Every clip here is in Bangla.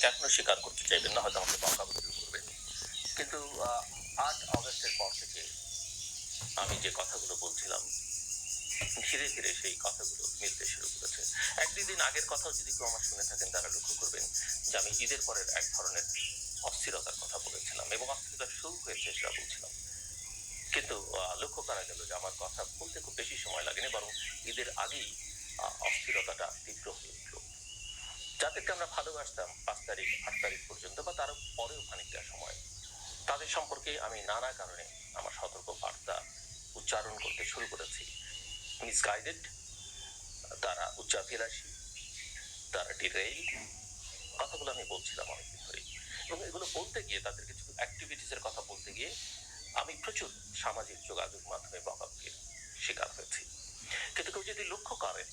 অনেকে এখনও স্বীকার করতে চাইবেন না, হয়তো আমাকে বকাবকি করবেন। কিন্তু আট অগস্টের পর থেকে আমি যে কথাগুলো বলছিলাম, ধীরে ধীরে সেই কথাগুলো মিলতে শুরু করেছে। এক দুই দিন আগের কথাও যদি কেউ আমার শুনে থাকেন, তারা লক্ষ্য করবেন যে আমি ঈদের পরের এক ধরনের অস্থিরতার কথা বলেছিলাম এবং অস্থিরতা শুরু হয়েছে সেটা বলছিলাম। কিন্তু লক্ষ্য করা গেল যে আমার কথা বলতে খুব বেশি সময় লাগেনি, বরং ঈদের আগেই অস্থিরতাটা তীব্র হয়ে উঠল। যাদেরকে আমরা ভালোবাসতাম পাঁচ তারিখ, আট তারিখ পর্যন্ত বা তার পরেও খানিকটা সময়, তাদের সম্পর্কে আমি নানা কারণে আমার সতর্ক বার্তা উচ্চারণ করতে শুরু করেছি। মিসগাইডেড, তারা উচ্চাভিলাষী, তারা ডিরেইল কথাগুলো আমি বলছিলাম অনেকদিন ধরে এবং এগুলো বলতে গিয়ে, তাদের কিছু অ্যাক্টিভিটিসের কথা বলতে গিয়ে আমি প্রচুর সামাজিক যোগাযোগ মাধ্যমে বকাবকির শিকার হয়েছি। কিন্তু কেউ যদি লক্ষ্য করেন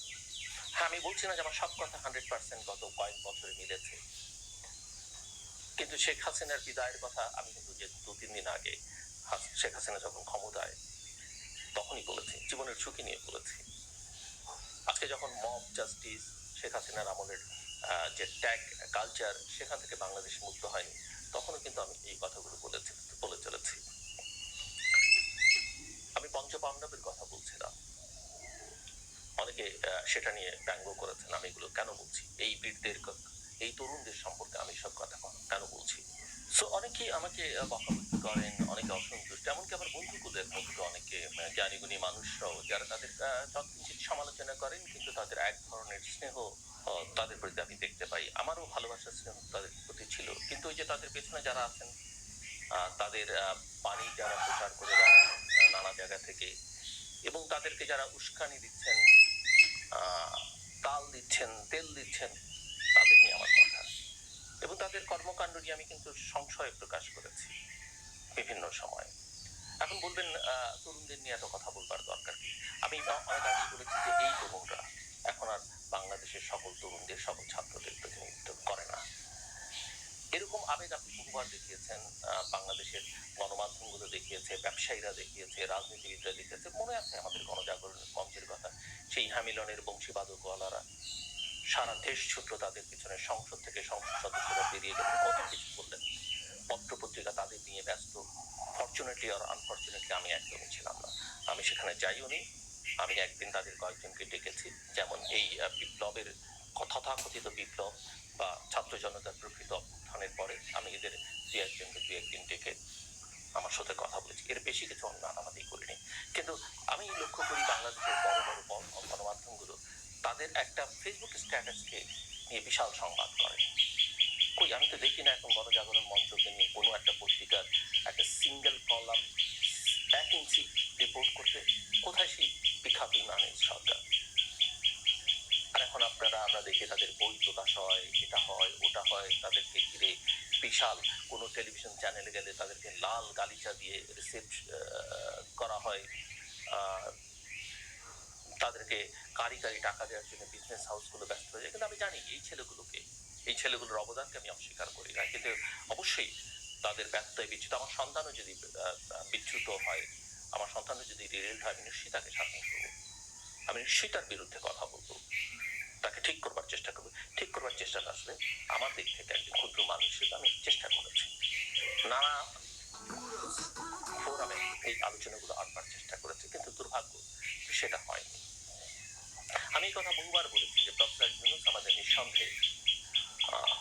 হ্যাঁ আমি বলছি না যে আমার সব কথা হান্ড্রেড পার্সেন্ট গত কয়েক বছরে মিলেছে। কিন্তু শেখ হাসিনার বিদায়ের কথা আমি কিন্তু যে দু, তিন দিন আগে শেখ হাসিনা যখন ক্ষমতায়, তখনই বলেছি, জীবনের ঝুঁকি নিয়ে বলেছি। আজকে যখন মব জাস্টিস শেখ হাসিনার আমলের যে ট্যাগ কালচার সেখান থেকে বাংলাদেশ মুক্ত হয়নি, তখনও কিন্তু আমি এই কথাগুলো বলেছি, বলে চলেছি। আমি পঞ্চপাণ্ডবের কথা বলছিলাম। অনেকে সেটা নিয়ে ব্যঙ্গ করেছেন। আমি এগুলো কেন বলছি? এই বীরদের এই তরুণদের সম্পর্কে আমি সব কথা কেন- বলছি? সো অনেকেই আমাকে বকাবকি করেন অনেকে অসন্তুষ্ট এমনকি আমার বন্ধুকুলের মধ্যে অনেকে জ্ঞানীগুণী মানুষরাও যারা তাদের আহ, সমালোচনা করেন কিন্তু তাদের এক ধরনের স্নেহ তাদের প্রতি আমি দেখতে পাই। আমারও ভালোবাসার স্নেহ তাদের প্রতি ছিল। কিন্তু ওই যে তাদের পেছনে যারা আছেন তাদের পানি যারা প্রচার করে বেড়ান নানা জায়গা থেকে এবং তাদেরকে যারা উস্কানি তাল দিচ্ছেন, তেল দিচ্ছেন, তাদের নিয়ে আমার কথা। এবং তাদের কর্মকাণ্ড নিয়ে আমি কিন্তু সংশয় প্রকাশ করেছি বিভিন্ন সময়। এখন বলবেন তরুণদের নিয়ে এত কথা বলবার দরকার কি? আমি অনেক আগে বলেছি যে এই তরুণরা এখন আর বাংলাদেশের সকল তরুণদের, সকল ছাত্রদের প্রতিনিধিত্ব করে না। এরকম আবেগ আপনি বহুবার দেখিয়েছেন বাংলাদেশের গণমাধ্যমগুলো দেখিয়েছে, ব্যবসায়ীরা দেখিয়েছে, রাজনীতিবিদরা দেখিয়েছে, মনে আছে আমাদের গণজাগরণ মঞ্চের কথা? সেই হ্যামিলনের বংশীবাদকওয়ালারা সারা দেশ ছুটল তাদের পিছনে, সংসদ থেকে সংসদ সদস্যরা বেরিয়ে গেলেন কত কিছু করলেন পত্র পত্রিকা তাদের নিয়ে ব্যস্ত। ফর্চুনেটলি আর আনফর্চুনেটলি আমি একদমই ছিলাম না। আমি সেখানে যাইও নি আমি একদিন তাদের কয়েকজনকে ডেকেছি। যেমন এই বিপ্লবের তথাকথিত বিপ্লব বা ছাত্র জনতার প্রকৃত অভ্যুত্থানের পরে আমি এদের দু একজনকে দু একদিন ডেকে আমার সাথে কথা বলেছি এর বেশি কিছু আমি মাতামাতি করিনি কিন্তু আমি লক্ষ্য করি বাংলাদেশের বড় বড় গণ- গণমাধ্যমগুলো তাদের একটা ফেসবুক স্ট্যাটাসকে নিয়ে বিশাল সংবাদ করে কই আমি তো দেখি না এখন গণজাগরণ মঞ্চকে নিয়ে কোনো একটা পত্রিকার একটা সিঙ্গেল কলাম এক ইঞ্চি রিপোর্ট করতে কোথায় সেই বিখ্যাত ইমানের সরকার আর এখন আপনারা আমরা দেখি তাদের বই প্রকাশ হয় এটা হয়, ওটা হয়, তাদেরকে ঘিরে বিশাল কোনো টেলিভিশন চ্যানেলে গেলে তাদেরকে লাল গালিচা দিয়ে রিসিভ করা হয়। তাদেরকে কারি কারি টাকা দেওয়ার জন্য বিজনেস হাউসগুলো ব্যস্ত হয়ে যায়। কিন্তু আমি জানি এই ছেলেগুলোকে, এই ছেলেগুলোর অবদানকে আমি অস্বীকার করি না। কিন্তু অবশ্যই তাদের ব্যর্থতায় বিচ্যুত। আমার সন্তানও যদি বিচ্যুত হয়, আমার সন্তানও যদি রিলেট হয়, আমি নিশ্চয়ই তাকে শাসন করব। আমি নিশ্চয়ই তার বিরুদ্ধে কথা বলব। তাকে ঠিক করবার চেষ্টা করবে। ঠিক করবার চেষ্টাটা আসলে আমার দিক থেকে একজন ক্ষুদ্র মানুষ হিসেবে আমি চেষ্টা করেছি নানা ফোরামে এই আলোচনাগুলো আনবার চেষ্টা করেছি কিন্তু দুর্ভাগ্য সেটা হয়নি আমি এই কথা বহুবার বলেছি যে ডক্টর ইউনুস আমাদের নিঃসন্দেহে আহ,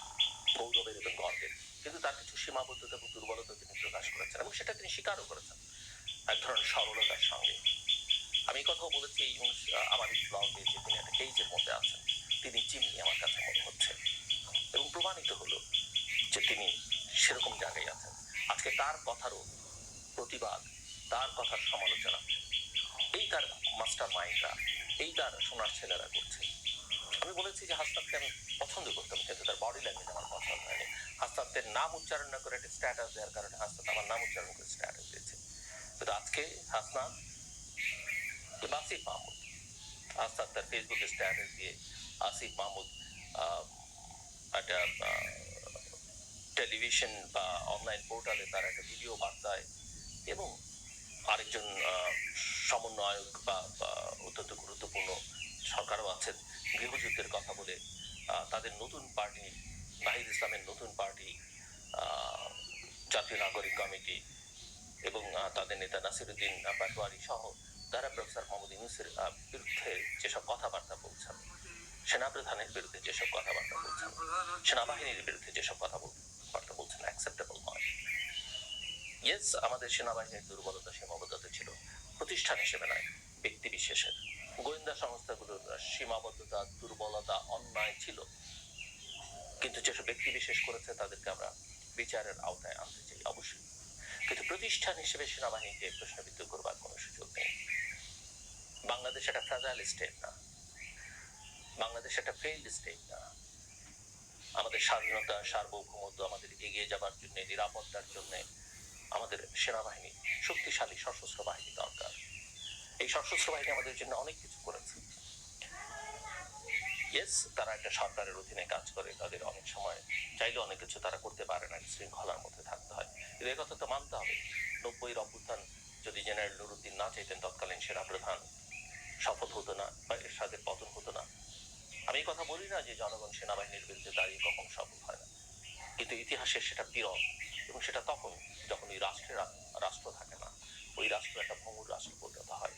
গৌরবের এবং গর্বের কিন্তু তার কিছু সীমাবদ্ধতা এবং দুর্বলতা তিনি প্রকাশ করেছেন এবং সেটা তিনি স্বীকারও করেছেন এক ধরনের সরলতার সঙ্গে আমি এই কথাও বলেছি এই অনুষ্ঠা- আহ, আমার এই ব্লগে যে তিনি একটা কেজের মধ্যে আছেন তিনি চিমনি আমার কাছে মনে হচ্ছে এবং প্রমাণিত হলো যে তিনি সেরকম জায়গায় আছেন আজকে তার কথারও প্রতিবাদ, তার কথার সমালোচনা। এই তার মাস্টার মাইন্ডরা, এই তার সোনার ছেলেরা করছে। আমি বলেছি যে হাসনাতকে আমি পছন্দ করতাম, কিন্তু তার বডি ল্যাঙ্গুয়েজ আমার পছন্দ হয়নি। হাসনাতের নাম উচ্চারণ না করে একটা স্ট্যাটাস দেওয়ার কারণে হাসনাত আমার নাম উচ্চারণ করে স্ট্যাটাস দিয়েছে। কিন্তু আজকে হাসনাত আসিফ মাহমুদ, হাসনাত তার ফেসবুকে স্ট্যাটাস দিয়ে আসিফ মাহমুদ একটা টেলিভিশন বা অনলাইন পোর্টালে তার একটা ভিডিও বার্তায় এবং আরেকজন সমন্বয়ক বা অত্যন্ত গুরুত্বপূর্ণ সরকারও আছেন, গৃহযুদ্ধের কথা বলে তাদের নতুন পার্টি, নাহিদ ইসলামের নতুন পার্টি জাতীয় নাগরিক কমিটি এবং তাদের নেতা নাসিরুদ্দিন পাটোয়ারি সহ তারা প্রফেসর মোহাম্মদ ইউনুসের বিরুদ্ধে যেসব কথাবার্তা বলছেন, সেনাপ্রধানের বিরুদ্ধে যেসব কথাবার্তা বলছেন, সেনাবাহিনীর বিরুদ্ধে যেসব কথা বল- বলছেন অ্যাকসেপ্টেবল নয়। ইয়েস আমাদের সেনাবাহিনীর দুর্বলতা সীমাবদ্ধতা ছিল, প্রতিষ্ঠান হিসেবে নয়, ব্যক্তি বিশেষের। গোয়েন্দা সংস্থাগুলোর সীমাবদ্ধতা, দুর্বলতা অন্যায় ছিল। কিন্তু যেসব ব্যক্তি বিশেষ করেছে, তাদেরকে আমরা বিচারের আওতায় আনতে চাই, অবশ্যই। কিন্তু প্রতিষ্ঠান হিসেবে সেনাবাহিনীকে প্রশ্নবিদ্ধ করবার কোনো সুযোগ নেই। বাংলাদেশ একটা ফ্রাজাইল স্টেট না। বাংলাদেশ একটা ফেইল্ড স্টেট না। আমাদের স্বাধীনতা, সার্বভৌমত্ব আমাদের এগিয়ে যাবার জন্য, নিরাপত্তার জন্য আমাদের সেনাবাহিনী শক্তিশালী সশস্ত্র বাহিনী দরকার। এই সশস্ত্র বাহিনী আমাদের জন্য অনেক কিছু করেছে। ইয়েস তারা একটা সরকারের অধীনে কাজ করে, তাদের অনেক সময় চাইলে অনেক কিছু তারা করতে পারে না, শৃঙ্খলার মধ্যে থাকতে হয়। কিন্তু কথা তো মানতে হবে। নব্বইয়ের অভ্যুত্থান যদি জেনারেল নুরুদ্দিন না চাইতেন, তৎকালীন সেনাপ্রধান শপথ হতো না বা এর এরশাদের পতন হতো না। আমি এই কথা বলি না যে জনগণ সেনাবাহিনীর বিরুদ্ধে দাঁড়িয়ে কখন সফল হয় না। কিন্তু ইতিহাসে সেটা বিরল এবং সেটা তখন যখন ওই রাষ্ট্রের রাষ্ট্র থাকে না, ওই রাষ্ট্র একটা ভঙ্গুর রাষ্ট্র পরিণত হয়।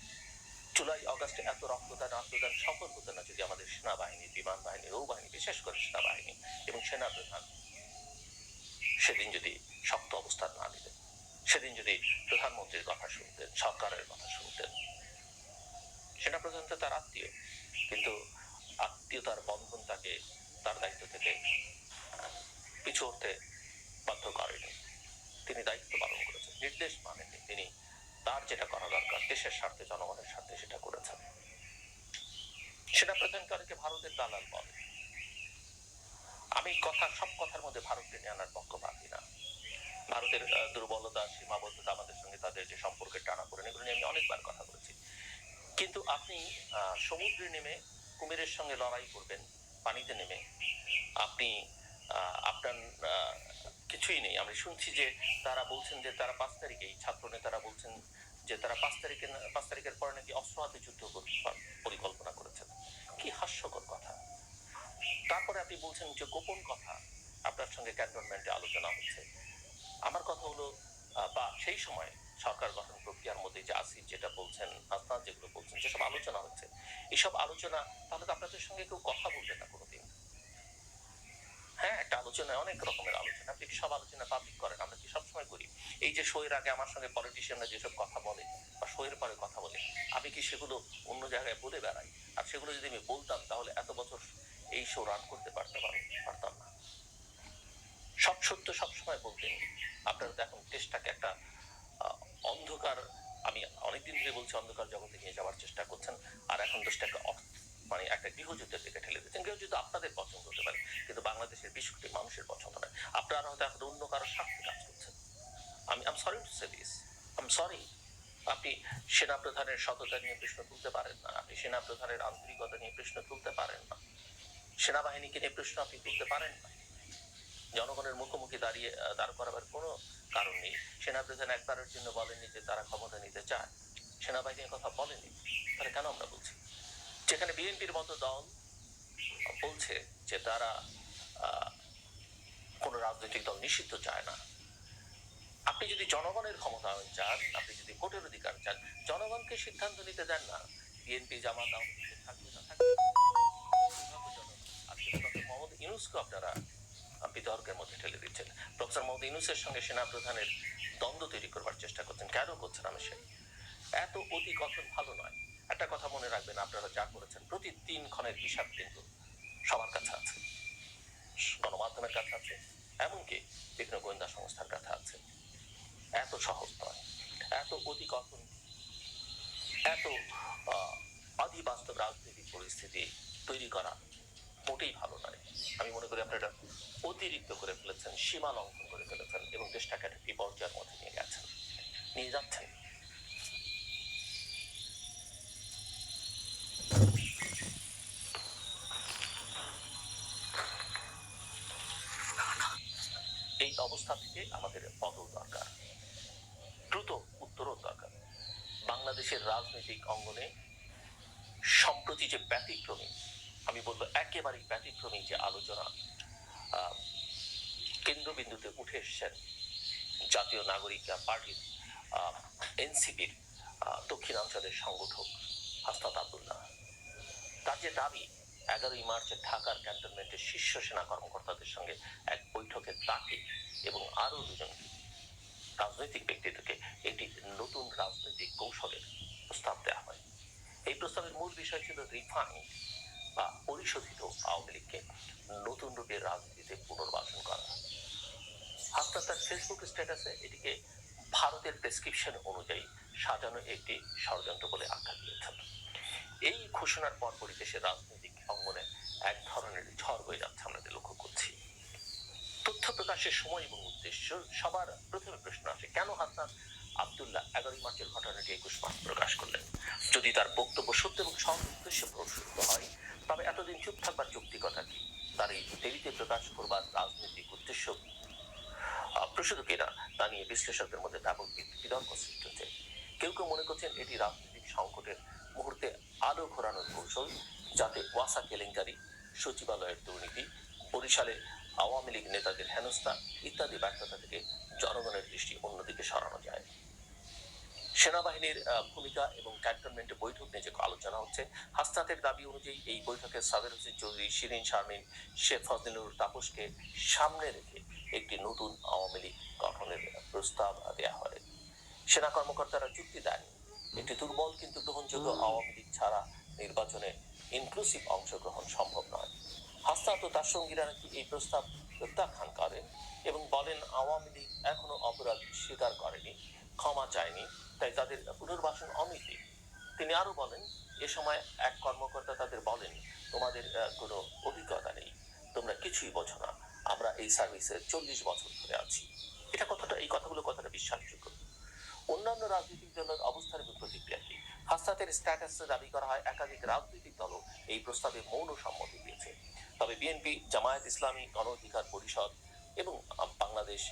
জুলাই, অগস্টে এত রক্তদান, আত্মদান সফল হতো না যদি আমাদের সেনাবাহিনী, বিমান বাহিনী, নৌবাহিনী, বিশেষ করে সেনাবাহিনী এবং সেনা প্রধান সেদিন যদি শক্ত অবস্থান না নিতেন, সেদিন যদি প্রধানমন্ত্রীর কথা শুনতেন, সরকারের কথা শুনতেন সেনা প্রধান তো তার আত্মীয়, কিন্তু আত্মীয়তার বন্ধন তাকে তার দায়িত্ব থেকে পিছু উঠতে বাধ্য করেনি। তিনি দায়িত্ব পালন করেছেন, নির্দেশ মানেননি। তিনি তার যেটা করা দরকার, দেশের স্বার্থে, জনগণের স্বার্থে সেটা করেছেন। সেটা প্রধানকে অনেকে ভারতের দালাল বলে। আমি কথা, সব কথার মধ্যে ভারতকে নিয়ে আনার পক্ষ পক্ষপাতি না। ভারতের দুর্বলতা, সীমাবদ্ধতা আমাদের সঙ্গে তাদের যে সম্পর্কের টানা পড়ে এগুলো নিয়ে আমি অনেকবার কথা বলেছি। কিন্তু আপনি সমুদ্রে নেমে কুমিরের সঙ্গে লড়াই করবেন, পানিতে নেমে। আপনি আপনার কিছুই নেই। আমি শুনছি যে তারা বলছেন যে তারা পাঁচ তারিখেই ছাত্র নেতারা বলছেন যে তারা পাঁচ তারিখে পাঁচ তারিখের পরে নাকি অস্ত্র হাতে যুদ্ধ পরিকল্পনা করেছেন। কি হাস্যকর কথা। তারপরে আপনি বলছেন যে গোপন কথা আপনার সঙ্গে ক্যান্টনমেন্টে আলোচনা হচ্ছে। আমার কথা হলো বা সেই সময় সরকার গঠন প্রক্রিয়ার মধ্যে যে আসিফ যেটা বলছেন আসনাদ যেগুলো বলছেন, যেসব আলোচনা হচ্ছে, এসব আলোচনা, তাহলে তো আপনাদের সঙ্গে কেউ কথা বলবে না কোনোদিন। হ্যাঁ একটা আলোচনায় অনেক রকমের আলোচনা। আপনি সব আলোচনা পাবলিক করেন? আমরা কি সবসময় করি? এই যে শোয়ের আগে আমার সঙ্গে পলিটিশিয়ানরা যেসব কথা বলে, বা শোয়ের পরে কথা বলে, আমি কি সেগুলো অন্য জায়গায় বলে বেড়াই? আর সেগুলো যদি আমি বলতাম, তাহলে এত বছর এই শো রান করতে পারতাম পারতাম না। সব সত্য সবসময় বলতেন। আপনারা তো এখন দেশটাকে একটা আহ, অন্ধকার আমি অনেকদিন ধরে বলছি অন্ধকার জগতে নিয়ে যাওয়ার চেষ্টা করছেন আর এখন দেশটাকে অর্থ মানে একটা গৃহযুদ্ধের দিকে ঠেলে দিচ্ছেন গৃহযুদ্ধ আপনাদের পছন্দ হতে পারে কিন্তু বাংলাদেশের বিশ কোটি মানুষের পছন্দ নয় আপনারা হয়তো এখন অন্য কারও স্বার্থে কাজ করছেন আমি I'm sorry to say this I'm sorry আপনি সেনা প্রধানের সততা নিয়ে প্রশ্ন তুলতে পারেন না। আপনি সেনা প্রধানের আন্তরিকতা নিয়ে প্রশ্ন তুলতে পারেন না। সেনাবাহিনীকে নিয়ে প্রশ্ন আপনি তুলতে পারেন না। জনগণের মুখোমুখি দাঁড়িয়ে দাঁড় করাবার কোনো কারণ নেই। সেনাপ্রধান একবারের জন্য বলেননি যে তারা ক্ষমতা নিতে চায়। সেনাবাহিনীর কথা বলেনি তাহলে কেন আমরা বলছি? যেখানে বিএনপির মতো দল বলছে যে তারা কোনো রাজনৈতিক দল নিষিদ্ধ চায় না। আপনি যদি জনগণের ক্ষমতায়ন চান আপনি যদি ভোটের অধিকার চান, জনগণকে সিদ্ধান্ত নিতে দেন না, বিএনপি জামাত আওয়ামী থাকবে না, থাকবে মোহাম্মদ ইউনুসকে আপনারা বিতর্কের মধ্যে ঠেলে দিচ্ছেন। প্রফেসর মোহাম্মদ ইউনুসের সঙ্গে সেনা প্রধানের দ্বন্দ্ব তৈরি করবার চেষ্টা করছেন। কেন করছেন আমি সে এত অতি কথন ভালো নয়। একটা কথা মনে রাখবেন, আপনারা যা করেছেন, প্রতি তিন ক্ষণের হিসাব কিন্তু সবার কাছে আছে। গণমাধ্যমের কাছে আছে, এমনকি বিভিন্ন গোয়েন্দা সংস্থার কাছে আছে। এত সহজ নয় এত অতি কথন এত আহ, আধিবাস্তব রাজনৈতিক পরিস্থিতি তৈরি করা মোটেই ভালো নয়। আমি মনে করি আপনারা অতিরিক্ত করে ফেলেছেন সীমা লঙ্ঘন করে ফেলেছেন এবং দেশটাকে একটা বিপর্যয়ের মধ্যে নিয়ে গেছেন। নিয়ে যাচ্ছেন। এই অবস্থা থেকে আমাদের বদল দরকার দ্রুত উত্তরও দরকার বাংলাদেশের রাজনৈতিক অঙ্গনে সম্প্রতি যে ব্যতিক্রমী, আমি বলব একেবারেই ব্যতিক্রমী যে আলোচনা কেন্দ্রবিন্দুতে উঠে এসছেন জাতীয় নাগরিক পার্টির এনসিপির দক্ষিণাঞ্চলের সংগঠক হাসনাত আবদুল্লাহ। তার যে দাবি, এগারোই মার্চে ঢাকার ক্যান্টনমেন্টের শীর্ষ সেনা কর্মকর্তাদের সঙ্গে এক বৈঠকে তাকে এবং আরও দুজন রাজনৈতিক ব্যক্তিত্বকে একটি নতুন রাজনৈতিক কৌশলের প্রস্তাব দেওয়া হয়। এই প্রস্তাবের মূল বিষয় ছিল রিফাইন বা পরিশোধিত আওয়ামী লীগকে নতুন রূপে রাজনীতিতে পুনর্বাসন করা। হাসনাত তার ফেসবুক স্ট্যাটাসে এটিকে ভারতের প্রেসক্রিপশন অনুযায়ী সাজানো একটি ষড়যন্ত্র বলে আখ্যা দিয়েছেন। এই ঘোষণার পরপরই দেশের রাজনৈতিক অঙ্গনে এক ধরনের ঝড় বয়ে যাচ্ছে আমরা লক্ষ্য করছি। তথ্য প্রকাশের সময় এবং উদ্দেশ্য, সবার প্রথমে প্রশ্ন আসে, কেন হাসনাত আবদুল্লাহ এগারোই মার্চের ঘটনাটি একুশ মাস প্রকাশ করলেন? যদি তার বক্তব্য সত্য এবং সৎ উদ্দেশ্যে প্রসূত হয়, তবে এতদিন চুপ থাকবার যৌক্তিকতা কি? তার এই দেরিতে প্রকাশ করবার রাজনৈতিক উদ্দেশ্য প্রসূত কিনা তা নিয়ে বিশ্লেষকদের মধ্যে ব্যাপক বিতর্ক সৃষ্টি হচ্ছে। কেউ কেউ মনে করছেন এটি রাজনৈতিক সংকটের মুহূর্তে আলো ঘোরানোর কৌশল, যাতে ওয়াসা কেলেঙ্কারি, সচিবালয়ের দুর্নীতি, বরিশালে আওয়ামী লীগ নেতাদের হেনস্থা ইত্যাদি ব্যর্থতা থেকে জনগণের দৃষ্টি অন্যদিকে সরানো যায়। সেনাবাহিনীর ভূমিকা এবং ক্যান্টনমেন্টে বৈঠক নিয়ে যে আলোচনা হচ্ছে হাসনাতের দাবি অনুযায়ী এই বৈঠকে সাবের হোসেন চৌধুরী শিরিন শারমিন শেখ ফজলিনুর তাপসকে সামনে রেখে একটি নতুন আওয়ামী লীগ গঠনের প্রস্তাব দেওয়া হয়। সেনা কর্মকর্তারা যুক্তি দেন একটি দুর্বল কিন্তু গ্রহণযোগ্য আওয়ামী লীগ ছাড়া নির্বাচনে ইনক্লুসিভ অংশগ্রহণ সম্ভব নয়। হাসনাত ও তার সঙ্গীরা নাকি এই প্রস্তাব প্রত্যাখ্যান করেন এবং বলেন, আওয়ামী লীগ এখনও অপরাধ স্বীকার করেনি, ক্ষমা চায়নি, তাই তাদের পুনর্বাসন অনৈতিক তিনি আরও বলেন, এ সময় এক কর্মকর্তা তাদের বলেন, তোমাদের কোনো অভিজ্ঞতা নেই, তোমরা কিছুই বোঝো না, আমরা এই সার্ভিসে চল্লিশ বছর ধরে আছি। এটা কথাটা এই কথাগুলো কথাটা বিশ্বাসযোগ্য? অন্যান্য রাজনৈতিক দলের অবস্থার প্রতিক্রিয়া কি? হাসনাতের স্ট্যাটাসে দাবি করা হয়, একাধিক রাজনৈতিক দলও এই প্রস্তাবে মৌন সম্মতি দিয়েছে। তবে বিএনপি জামায়াত ইসলামী গণ অধিকার পরিষদ এবং বাংলাদেশ,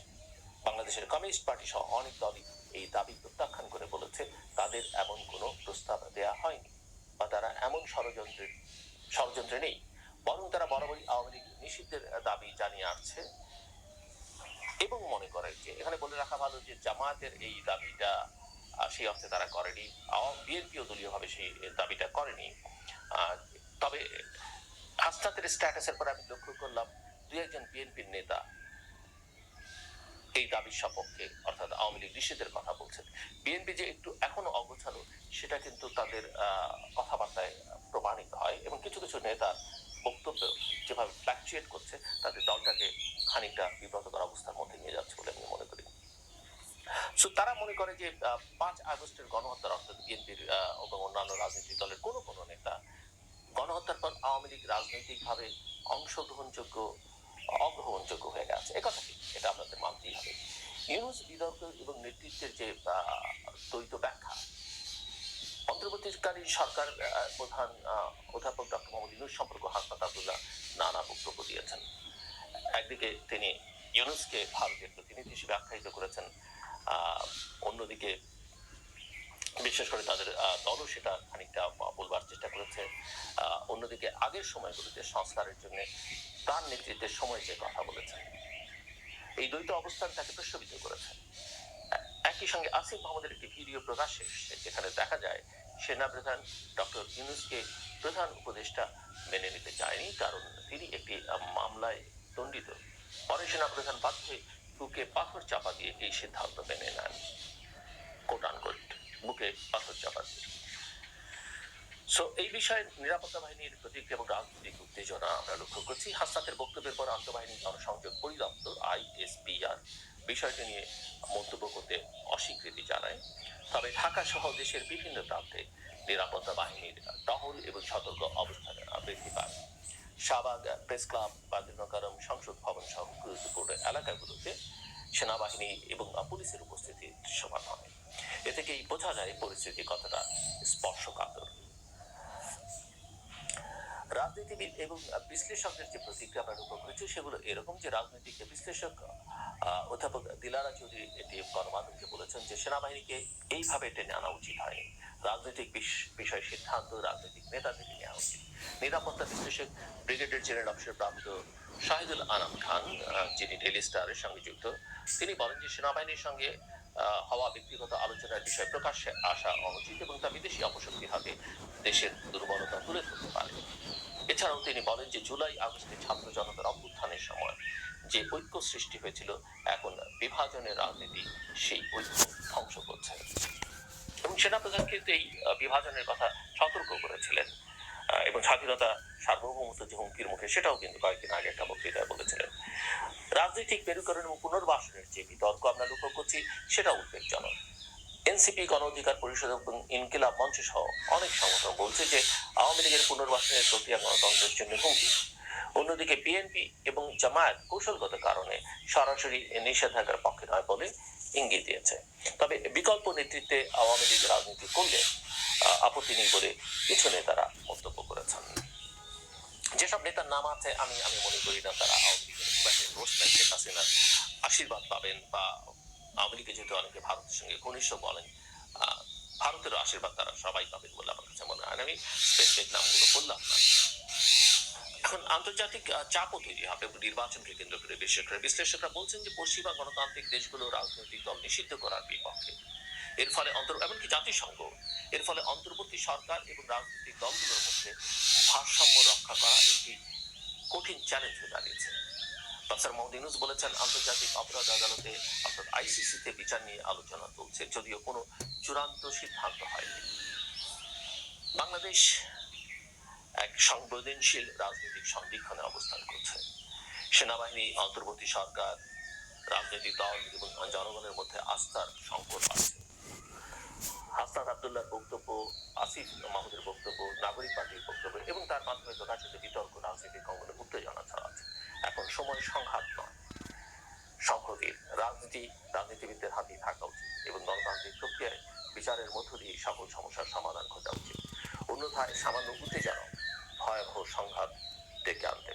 বাংলাদেশের কমিউনিস্ট পার্টি সহ অনেক দলই এই দাবি প্রত্যাখ্যান করে বলেছে, তাদের এমন কোনো প্রস্তাব দেয়া হয়নি বা তারা এমন ষড়যন্ত্রের, ষড়যন্ত্রে নেই। বরং তারা বরাবরই আওয়ামী লীগ নিষিদ্ধের দাবি জানিয়ে আসছে এবং মনে করে যে, এখানে বলে রাখা ভালো যে জামায়াতের এই দাবিটা সেই অর্থে তারা করেনি। বিএনপিও দলীয়ভাবে সেই দাবিটা করেনি। তবে হাসনাতের স্ট্যাটাসের পর আমি লক্ষ্য করলাম দুই একজন বিএনপির নেতা এই দাবির সপক্ষে, অর্থাৎ আওয়ামী লীগ নিষেধের কথা বলছেন। বিএনপি যে একটু এখনও অগোছালো, সেটা কিন্তু তাদের কথাবার্তায় প্রমাণিত হয় এবং কিছু কিছু নেতার বক্তব্য যেভাবে ফ্ল্যাকচুয়েট করছে, তাদের দলটাকে খানিকটা বিব্রতকর অবস্থার মধ্যে নিয়ে যাচ্ছে বলে আমি মনে করি। সো তারা মনে করে যে পাঁচ আগস্টের গণহত্যার অর্থাৎ বিএনপির এবং অন্যান্য রাজনৈতিক দলের কোনো লীগ রাজনৈতিকভাবে অংশগ্রহণযোগ্য, অগ্রহণযোগ্য হয়ে গেছে। একথা কি? এটা আপনাদের মানতেই হবে। ইউনুস বিতর্ক এবং নেতৃত্বের যে দ্বৈত ব্যাখ্যা, অন্তর্বর্তীকালীন সরকার প্রধান অধ্যাপক ডক্টর মোহাম্মদ ইউনুস সম্পর্ক হাসপাত আবদুল্লাহ নানা বক্তব্য দিয়েছেন। একদিকে তিনি ইউনুসকে ভারতের প্রতিনিধি হিসেবে আখ্যায়িত করেছেন অন্যদিকে বিশেষ করে তাদের দলও সেটা খানিকটা বলবার চেষ্টা করেছে। অন্যদিকে আগের সময়গুলোতে সংস্কারের জন্য তার নেতৃত্বের সময় যে কথা বলেছেন। এই দ্বৈত অবস্থান তাকে প্রশ্নবিদ্ধ করেছে। একই সঙ্গে আসিফ মোহাম্মদের একটি ভিডিও প্রকাশ্যে এসেছে, যেখানে দেখা যায় সেনা প্রধান ডক্টর ইউনুসকে প্রধান উপদেষ্টা মেনে নিতে চায়নি, কারণ তিনি একটি মামলায় দণ্ডিত। পরে সেনা প্রধান বাধ্য বুকে পাথর চাপা দিয়ে এই সিদ্ধান্ত মেনে নেন। কোট আনকোট বুকে পাথর চাপা দিয়ে সো এই বিষয়ে নিরাপত্তা বাহিনীর প্রতিক্রিয়া এবং রাজনৈতিক উত্তেজনা আমরা লক্ষ্য করছি। হাসনাতের বক্তব্যের পর আন্তঃবাহিনী জনসংযোগ পরিদপ্তর আইএসপিআর বিষয়টি নিয়ে মন্তব্য করতে অস্বীকৃতি জানায়। তবে ঢাকা সহ দেশের বিভিন্ন প্রান্তে নিরাপত্তা বাহিনীর টহল এবং সতর্ক অবস্থান বৃদ্ধি পায়। শাহবাগ প্রেস ক্লাব বাদিনকারম সংসদ ভবন সহ গুরুত্বপূর্ণ এলাকাগুলোতে সেনাবাহিনী এবং পুলিশের উপস্থিতি দৃশ্যমান হয়। এ থেকেই বোঝা যায় পরিস্থিতি কতটা স্পর্শকাতর। রাজনীতিবিদ এবং বিশ্লেষকদের যে প্রতিক্রিয়া আমরা লক্ষ্য করেছি, সেগুলো এরকম যে রাজনৈতিক বিশ্লেষক অধ্যাপক দিলারা চৌধুরী এটি গণমাধ্যমকে বলেছেন যে সেনাবাহিনীকে এইভাবে টেনে আনা উচিত হয়নি। রাজনৈতিক বিষ- বিষয় সিদ্ধান্ত, রাজনৈতিক নেতাদের নেওয়া উচিত। নিরাপত্তা বিশ্লেষক ব্রিগেডিয়ার জেনারেল অফিসের প্রাপ্ত শাহিদুল আনাম খান যিনি ডেলি স্টারের সঙ্গে যুক্ত, তিনি বলেন যে সেনাবাহিনীর সঙ্গে হওয়া ব্যক্তিগত আলোচনার বিষয়ে প্রকাশ্যে আসা অনুচিত এবং তা বিদেশি অপশক্তির হাতে দেশের দুর্বলতা তুলে ধরতে পারে। এছাড়াও তিনি বলেন যে জুলাই আগস্টে ছাত্র জনতার অভ্যুত্থানের সময় যে ঐক্য সৃষ্টি হয়েছিল, এখন বিভাজনের রাজনীতি সেই ঐক্য ধ্বংস করছে। এবং সেনাপ্রধান কিন্তু এই বিভাজনের কথা সতর্ক করেছিলেন। এবং স্বাধীনতা সার্বভৌমত্ব যে হুমকির মুখে, সেটাও কিন্তু কয়েকদিন আগে একটা বক্তৃতায় বলেছিলেন। রাজনৈতিক মেরুকরণ এবং পুনর্বাসনের যে বিতর্ক আমরা লক্ষ্য করছি, সেটা উদ্বেগজনক। এনসিপি, গণ অধিকার পরিষদ এবং ইনকিলাব মঞ্চ সহ অনেক সংগঠন বলছে যে আওয়ামী লীগের পুনর্বাসনের প্রক্রিয়া গণতন্ত্রের জন্য হুমকি। অন্যদিকে বিএনপি এবং জামায়াত কৌশলগত কারণে সরাসরি নিষেধাজ্ঞার পক্ষে নয় বলে ইঙ্গিত দিয়েছে। তবে বিকল্প নেতৃত্বে আওয়ামী লীগ রাজনীতি করলে আপত্তি নেই বলে কিছু নেতারা মন্তব্য করেছেন। যেসব নেতার নাম আছে আমি আমি মনে করি না তারা আওয়ামী লীগের খুব একটা শেখ হাসিনার আশীর্বাদ পাবেন বা আওয়ামী লীগে যেহেতু অনেকে ভারতের সঙ্গে ঘনিষ্ঠ বলেন আহ, ভারতেরও আশীর্বাদ তারা সবাই পাবেন বলে আমার কাছে মনে হয়। আমি স্পেসিফিক নামগুলো বললাম না। এখন আন্তর্জাতিক চাপও তৈরি হবে নির্বাচনকে কেন্দ্র করে বিশেষজ্ঞরা বিশ্লেষকরা বলছেন যে পশ্চিমা গণতান্ত্রিক দেশগুলো রাজনৈতিক দল নিষিদ্ধ করার বিপক্ষে। এর ফলে অন্তর, এমনকি জাতিসংঘ, এর ফলে অন্তর্বর্তী সরকার এবং রাজনৈতিক দলগুলোর মধ্যে ভারসাম্য রক্ষা করা একটি কঠিন চ্যালেঞ্জ হয়ে দাঁড়িয়েছে। প্রফেসর ইউনুস বলেছেন, আন্তর্জাতিক অপরাধ আদালতে অর্থাৎ আইসিসিতে বিচার নিয়ে আলোচনা চলছে, যদিও কোনো চূড়ান্ত সিদ্ধান্ত হয়নি। বাংলাদেশ এক সংবেদনশীল রাজনৈতিক সন্দিক্ষণে অবস্থান করছে। সেনাবাহিনী, অন্তর্বর্তী সরকার, রাজনৈতিক দল এবং জনগণের মধ্যে আস্থার সংকট আছে। হাসনাত আবদুল্লাহর বক্তব্য, আসিফ মাহমুদের বক্তব্য, নাগরিক পার্টির বক্তব্য এবং তার মাধ্যমে প্রকাশিত বিতর্ক, রাজনৈতিক অঙ্গনে উত্তেজনা ছড়াচ্ছে। এখন সময় সংঘাত নয়। সংহতির রাজনীতি, রাজনীতিবিদদের হাতেই থাকা উচিত এবং গণতান্ত্রিক প্রক্রিয়ায় বিচারের মধ্য দিয়ে সকল সমস্যার সমাধান ঘটা উচিত। অন্যথায় সামান্য উত্তেজনা ভয়াবহ সংঘাত ডেকে আনতে পারে।